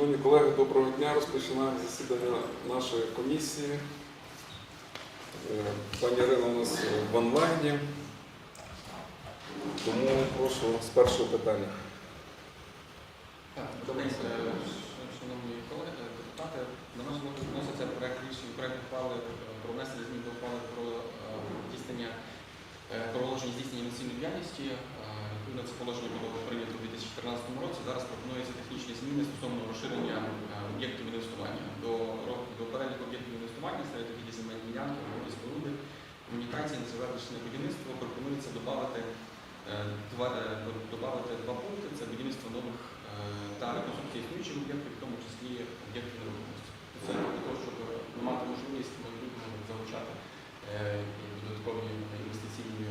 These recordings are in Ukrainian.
Шановні колеги, доброго дня. Розпочинаємо засідання нашої комісії. Е, Пані Ірина у нас в онлайні, тому прошу з першого питання. Так, добрий день, е, шановні колеги, е, депутати. До нас вноситься проект рішення, проект ухвали е, про внесення змін до ухвали про е, здійснення е, про положення здійснення інвестиційної діяльності. Е, Відповідно, це положення було прийнято у 2014 році. Зараз пропонуються технічні зміни стосовно розширення е, об'єктів інвестування. До, ро- до переліку об'єктів інвестування серед яких є земельні ділянки, води, споруди, комунікації, незавершене будівництво пропонується додати Е, Два, е, два пункти це будівництво нових е, та реконструкція існуючих об'єктів, в тому числі об'єктів нерухомості. Це для того, щоб мати можливість майбутньому залучати додаткові інвестиційні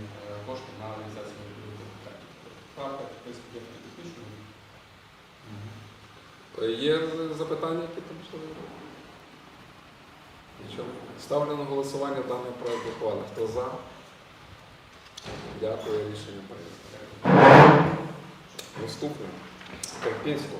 кошти на реалізацію. Правка, технічною. Е, Є запитання, які там що? Нічого. Ставлю на голосування даний проект ухвали. Хто за? Дякую, рішення прийнято. Наступне. Карпінського.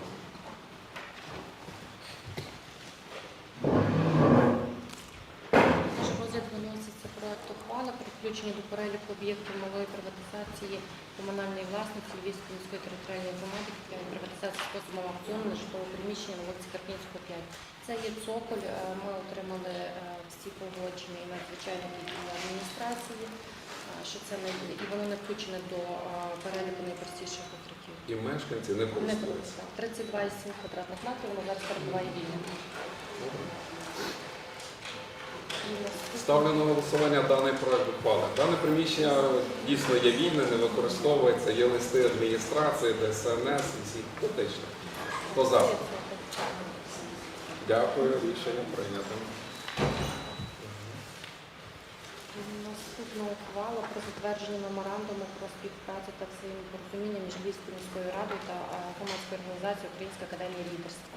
Наш розгляд виноситься проект ухвали про включення до переліку об'єктів малої приватизації комунальної власності Львівської міської територіальної громади для приватизації способом аукціону на житлове приміщення на вулиці Карпінського 5. Це є цоколь. е, Ми отримали е, всі погодження і надзвичайно адміністрації, що це не і воно не включене до переліку найпростіших укриттів. І мешканці не Не користуються. 32,7 квадратних метрів, воно зараз перебуває вільним. Ставлю на голосування даний проект ухвали. Дане приміщення дійсно є вільне, не використовується, є листи адміністрації, ДСНС і всіх дотично. Хто за? Дякую, рішення прийнято. Наступна ухвала про затвердження меморандуму про співпрацю та взаємопорозуміння між Львівською міською радою та е, громадською організацією Українська академія лідерства.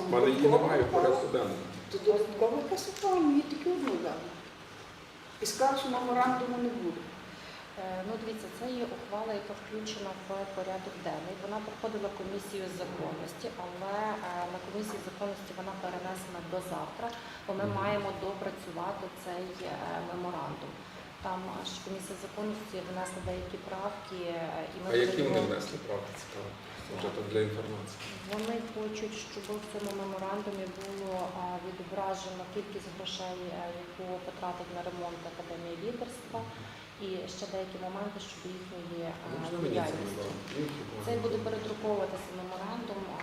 У мене її немає в порядку денному. То додаткове касування, є тільки одну дали. І сказав, що меморандуму не буде. Е, Ну, дивіться, це є ухвала, яка включена в порядок денний. Вона проходила комісію з законності, але е, на комісії з законності вона перенесена до завтра, бо ми маємо допрацювати цей е, меморандум. Там аж комісія законності внесла деякі правки, і ми А які вони внесли правда цікаво? Вже так для інформації. Вони хочуть, щоб в цьому меморандумі було відображено кількість грошей, яку потратить на ремонт Академії лідерства, і ще деякі моменти щодо їхньої діяльності. Ну, Це буде передруковуватися меморандум. а,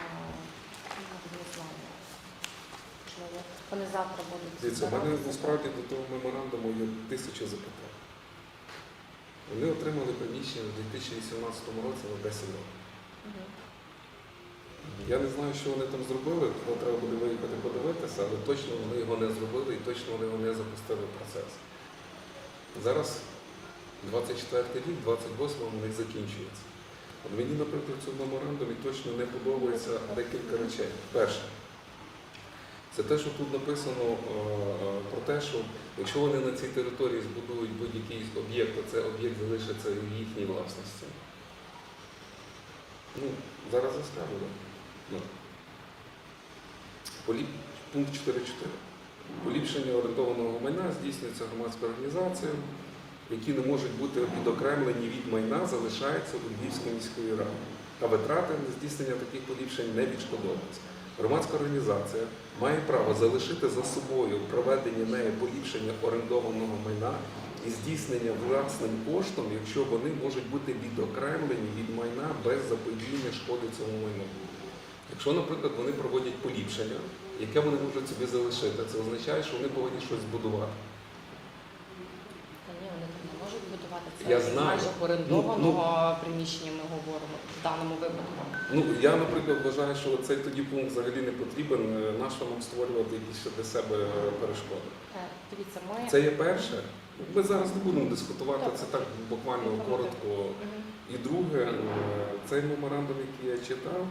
ну. Вони завтра будуть Дивіться, у мене насправді до того меморандуму є тисяча запитань. Вони отримали приміщення в 2018 році на 10 років. Я не знаю, що вони там зробили, тому треба буде виїхати подивитися, але точно вони його не зробили і точно вони його не запустили в процес. Зараз 24 рік, 28 в них закінчується. От мені, наприклад, в цьому меморандумі точно не подобається декілька речей. Перше, це те, що тут написано е, е, про те, що якщо вони на цій території збудують будь-який об'єкт, то це об'єкт залишиться в їхній власності. Ну, зараз я скажу? Ну. Поліп... Пункт 4.4. Поліпшення орієнтованого майна здійснюється громадською організацією, які не можуть бути відокремлені від майна, залишаються у Львівської міської ради. А витрати на здійснення таких поліпшень не відшкодовуються. Громадська організація має право залишити за собою проведення нею поліпшення орендованого майна і здійснення власним коштом, якщо вони можуть бути відокремлені від майна без заподіяння шкоди цьому майну. Якщо, наприклад, вони проводять поліпшення, яке вони можуть собі залишити, це означає, що вони повинні щось збудувати. Та ні, вони там не можуть будувати це. Я знаю. межах орендованого приміщення ми говоримо в даному випадку. Ну я, наприклад, вважаю, що цей тоді пункт взагалі не потрібен. Е, Нащо нам створювати якісь для себе е, перешкоди? Е, Дивіться, ми Це є перше. Ми зараз не будемо дискутувати, це так буквально коротко. Мгм. І друге, е, цей меморандум, який я читав,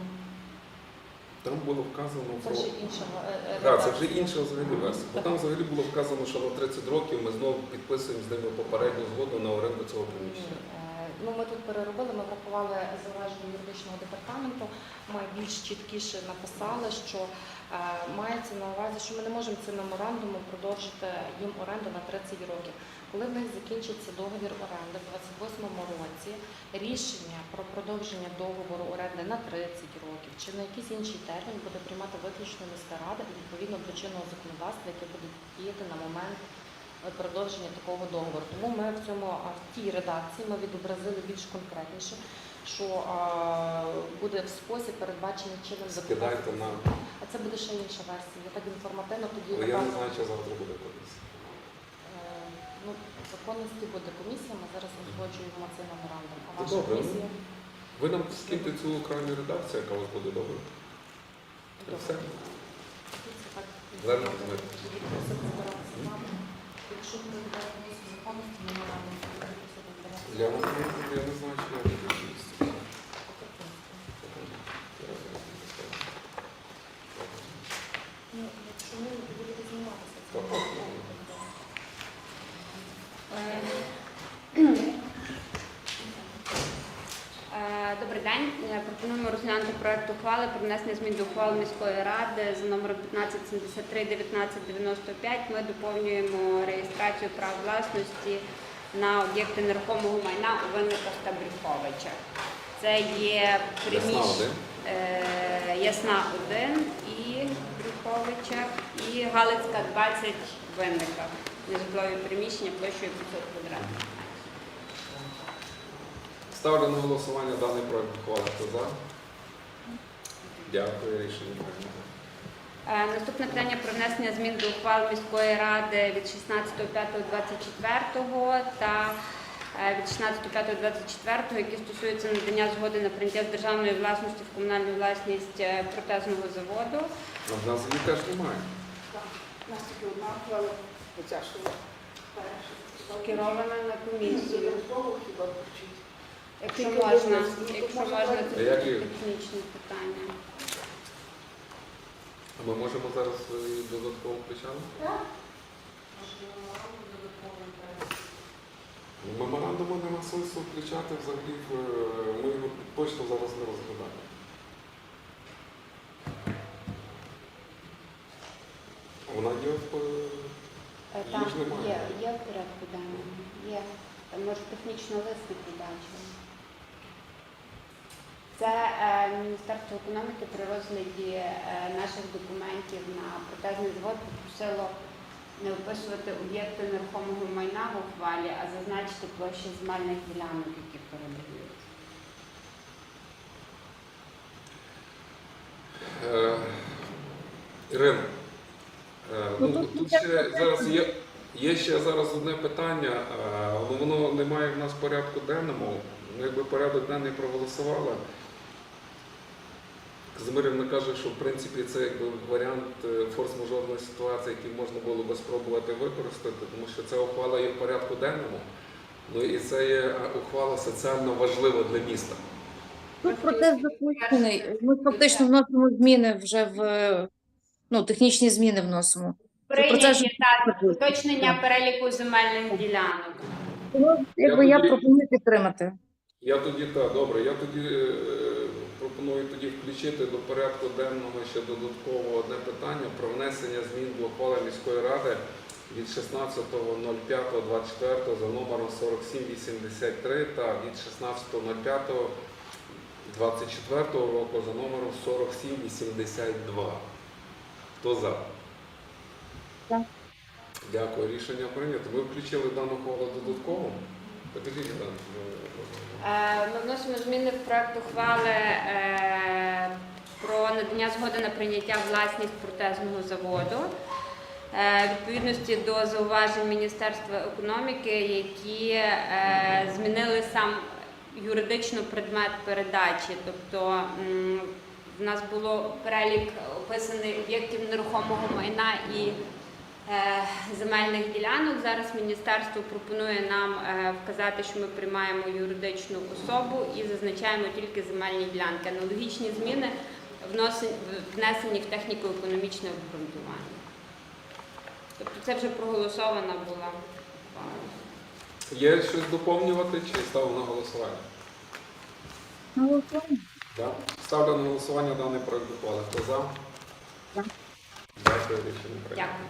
там було вказано Це про. вже інша е, е, Так, це вже інша взагалі версія. Бо там взагалі було вказано, що на 30 років ми знову підписуємо з ними попередню згоду на оренду цього приміщення. е, Ну, ми тут переробили, ми врахували зауваження юридичного департаменту. Ми більш чіткіше написали, що е, мається на увазі, що ми не можемо цим меморандумом продовжити їм оренду на 30 років. Коли в них закінчиться договір оренди в 28-му році, рішення про продовження договору оренди на 30 років чи на якийсь інший термін буде приймати виключно міська рада і відповідно до чинного законодавства, яке буде діяти на момент продовження такого договору. Тому ми в цьому в тій редакції ми відобразили більш конкретніше, що а, буде в спосіб передбачений чином Скидайте законодавства. нам. А це буде ще інша версія. Я так інформативно тоді Але я не знаю, чи завтра буде комісія. Ну, законності буде комісія. Ми зараз узгоджуємо цей меморандум. А ваша добре, ну, комісія Ви нам скиньте цю крайню редакцію, яка у вас буде добре. І все. Зараз ми. Якщо ви комісію законності, меморандум, то ви просите збиратися. Я не я не знаю, що я буду місце. Ну, якщо ні, то будете зніматися. Це Так. Е, Добрий день. Е, Пропонуємо розглянути проект ухвали про внесення змін до ухвали міської ради за номером 1573 1995. Ми доповнюємо реєстрацію прав власності на об'єкти нерухомого майна у винниках та Брюховичах. Це є приміщення. Ясна 1 і Брюховичах, і Галицька 20 в винниках. Нежитлові приміщення площею 500 квадратних. Ставлю на голосування даний проект ухвали. Хто за? Дякую, рішення прийнято. Е, Наступне питання про внесення змін до ухвал міської ради від 16.05.24 та е, від 16.05.24, які стосуються надання згоди на прийняття з державної власності в комунальну власність е, протезного заводу. А в нас її теж немає. Так, у нас тільки одна хвала, оця що. Скерована на комісію. Якщо можна, якщо Можна це технічне питання. А ми можемо зараз її додатково включати? Ну, Меморандуму нема сенсу включати взагалі. е, Ми його точно зараз не розглядаємо. Вона є в е, Е, Там ж немає. є, є в порядку денному, є. Може, технічно лист не побачили. Це е, Міністерство економіки при розгляді е, наших документів на протезний завод попросило не описувати об'єкти нерухомого майна в ухвалі, а зазначити площі земельних ділянок, які передають. Е, Ірина, Ну, ну, тут ще зараз є, є ще зараз одне питання, але воно немає в нас в порядку денному. Ми якби порядок денний проголосували. Казимирівна каже, що в принципі це якби варіант е, форс-мажорної ситуації, який можна було би спробувати використати, тому що ця ухвала є в порядку денному. Ну і це є е, ухвала соціально важлива для міста. Тут процес запущений. Ми фактично вносимо зміни вже в ну, технічні зміни вносимо. Прийняті так, уточнення переліку земельних ділянок. Тому якби Я я тоді- пропоную підтримати. Я тоді так, добре, я тоді е, пропоную тоді включити до порядку денного ще додатково одне питання про внесення змін до ухвали міської ради від 16.05.24 за номером 4783 та від 16.05.24 року за номером 4782. Хто за? Дякую, рішення прийнято. Ми включили дану ухвалу додатково. Покажіть там. Е, Ми вносимо зміни в проект ухвали е, про надання згоди на прийняття власність протезного заводу. Е, Відповідності до зауважень Міністерства економіки, які змінили сам юридично предмет передачі. Тобто в нас було перелік описаний об'єктів нерухомого майна і земельних ділянок. Зараз міністерство пропонує нам е, вказати, що ми приймаємо юридичну особу і зазначаємо тільки земельні ділянки. Аналогічні зміни внесені в техніко-економічне обґрунтування. Тобто це вже проголосована була. Є щось доповнювати чи ставлю на голосування? Голосуємо. Так. Ставлю на голосування даний проект ухвали. Хто за? За. Дякую, рішення. Дякую.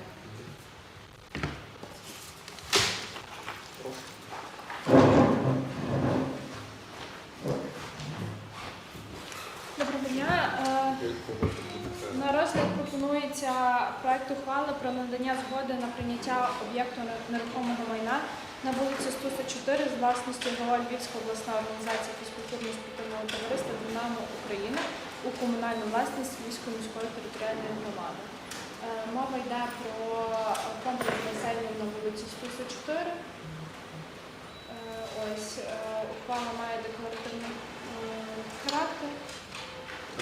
Пропонується проект ухвали про надання згоди на прийняття об'єкту нерухомого майна на вулиці Стуса 4 з власності голова Львівської обласної організації фізкультурно-спортивного товариства Динамо Україна у комунальну власність Львівської міської територіальної громади. Е, Мова йде про комплекс населення на вулиці Стуса 4. Е, Ось е, ухвала має декларативний характер.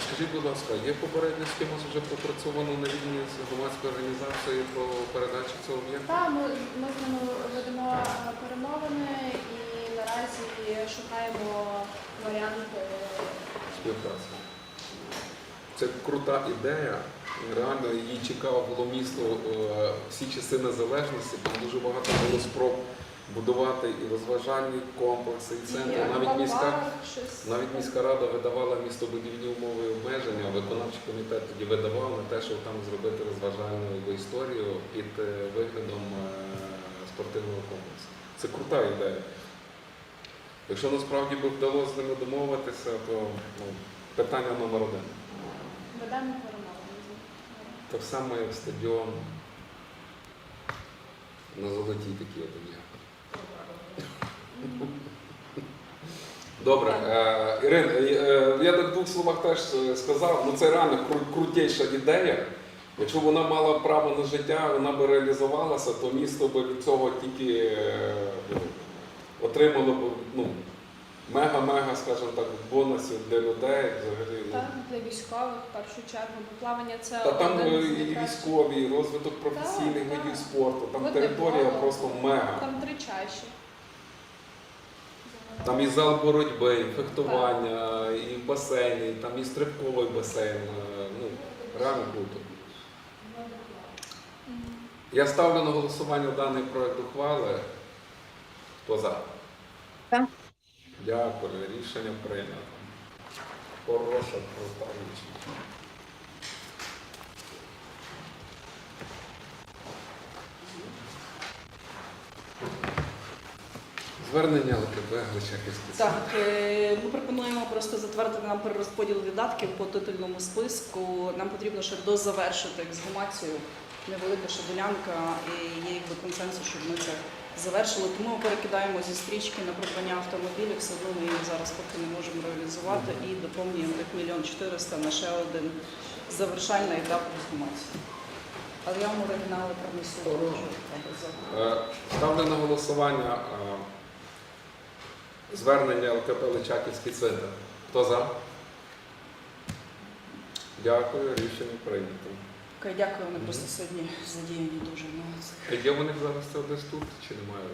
Скажіть, будь ласка, є попередня з кимось вже пропрацьовано на рівні з громадською організацією про передачу цього об'єкту? Так, ми, ми з ними ведемо е, перемовини і наразі шукаємо варіант. е, співпраці. Це крута ідея. Реально її чекало було місто е, всі часи незалежності. Там дуже багато було спроб будувати і розважальні комплекси, і центри. Навіть міська, навіть міська рада видавала містобудівні умови і обмеження, а виконавчий комітет тоді видавав на те, щоб там зробити розважальну історію під е, виглядом е, спортивного комплексу. Це крута ідея. Якщо насправді би вдалося з ними домовитися, то ну, питання номер один. Так само, як стадіон на золотій такій от є. Добре, е, Ірин, е, я так в двох словах теж е, сказав, ну це реально кру- крутейша ідея. Якщо вона мала право на життя, вона би реалізувалася, то місто би від цього тільки е, ну, отримало б ну, мега-мега, скажімо так, бонусів для людей. Взагалі, ну. Так, для військових в першу чергу, бо плавання це Та там е, і військові, і розвиток професійних видів спорту. Там територія просто мега. Там три чаші. Там і зал боротьби, і фехтування, і басейн, і там і стрибковий басейн. е, Ну, реально круто. Я ставлю на голосування даний проект ухвали. Хто за? Дякую, рішення прийнято. Хороша крута річ. Звернення ЛКБ Гличаківський Так, е, ми пропонуємо просто затвердити нам перерозподіл видатків по титульному списку. Нам потрібно ще дозавершити ексгумацію. Невелика ще ділянка, і є якби консенсус, щоб ми це завершили. Тому ми перекидаємо зі стрічки на придбання автомобілів. Все одно ми її зараз поки не можемо реалізувати і доповнюємо тих мільйон чотириста на ще один завершальний етап ексгумації. Але я вам оригінали принесу. Е, Ставлю на голосування е, звернення ЛКП Личаківський центр. Хто за? Дякую, рішення прийнято. Окей, дякую. Вони просто сьогодні задіяні дуже много цих. А Є вони зараз це десь тут чи немає?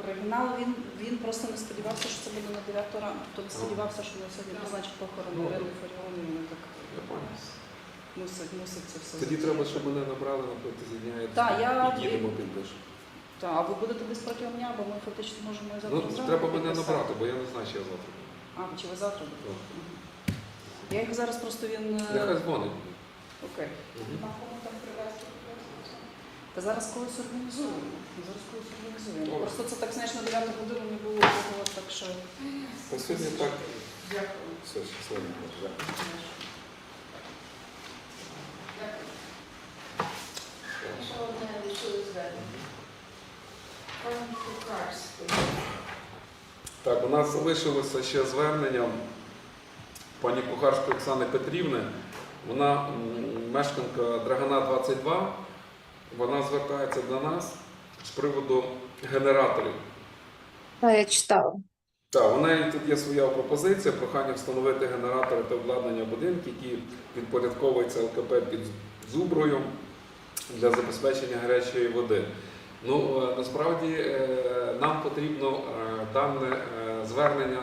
Оригінал він, він просто не сподівався, що це буде на 9 ранку. Тобто не сподівався, що на сьогодні призначить похорон Ну, Ірини Фаріони. Вони так Я мусить, мусить це все. Тоді треба, щоб мене набрали на протязі дня і Так, я- підійдемо підпишу. Так, а ви будете десь протягом дня, бо ми фактично можемо і завтра Ну, зранку треба мене підписати. набрати, бо я не знаю, що я завтра. буду. А, чи ви завтра будете? Так. Мгм. Я їх зараз просто він. е, Нехай дзвонить. Окей. Мгм. Та зараз когось організуємо. Зараз когось організуємо. Добре. Просто це так, знаєш, на 9 годину не було такого, так що. Та сьогодні так. Дякую. Все, щасливо. Дякую. Ще одне лишили звернення. Так, у нас залишилося ще звернення пані Кухарської Оксани Петрівни. Вона мешканка Драгана 22. Вона звертається до нас з приводу генераторів. Так, я читала. Так, у неї тут є своя пропозиція, прохання встановити генератори та обладнання будинків, які підпорядковуються ЛКП під Зуброю для забезпечення гарячої води. Ну, е, насправді е, нам потрібно е, дане звернення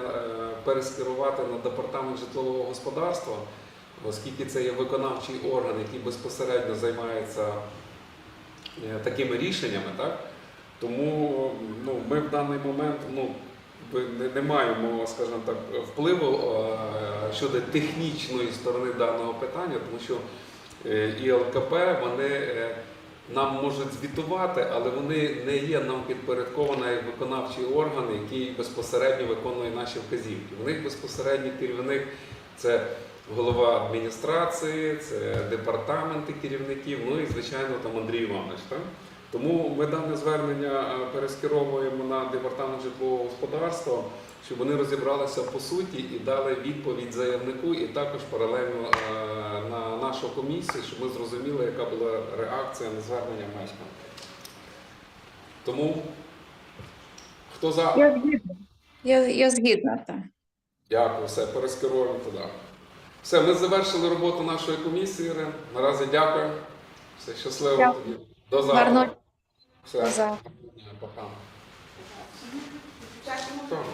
перескерувати на департамент житлового господарства, оскільки це є виконавчий орган, який безпосередньо займається такими рішеннями, так? Тому ну, ми в даний момент ну, не, маємо, скажімо так, впливу щодо технічної сторони даного питання, тому що і ЛКП вони нам можуть звітувати, але вони не є нам підпорядкований виконавчий орган, який безпосередньо виконує наші вказівки. У них безпосередній керівник це голова адміністрації, це департаменти керівників, ну і звичайно там Андрій Іванович. Так? Тому ми дане звернення е, перескеровуємо на департамент житлового господарства, щоб вони розібралися по суті і дали відповідь заявнику, і також паралельно е, на нашу комісію, щоб ми зрозуміли, яка була реакція на звернення мешканців. Тому хто за? Я згідна. Я, я згідна, так. Дякую, все, перескеруємо туди. Все, ми завершили роботу нашої комісії. Наразі дякую. Все щасливо Дякую. тоді. До завтра. Все. За. Пока. Так.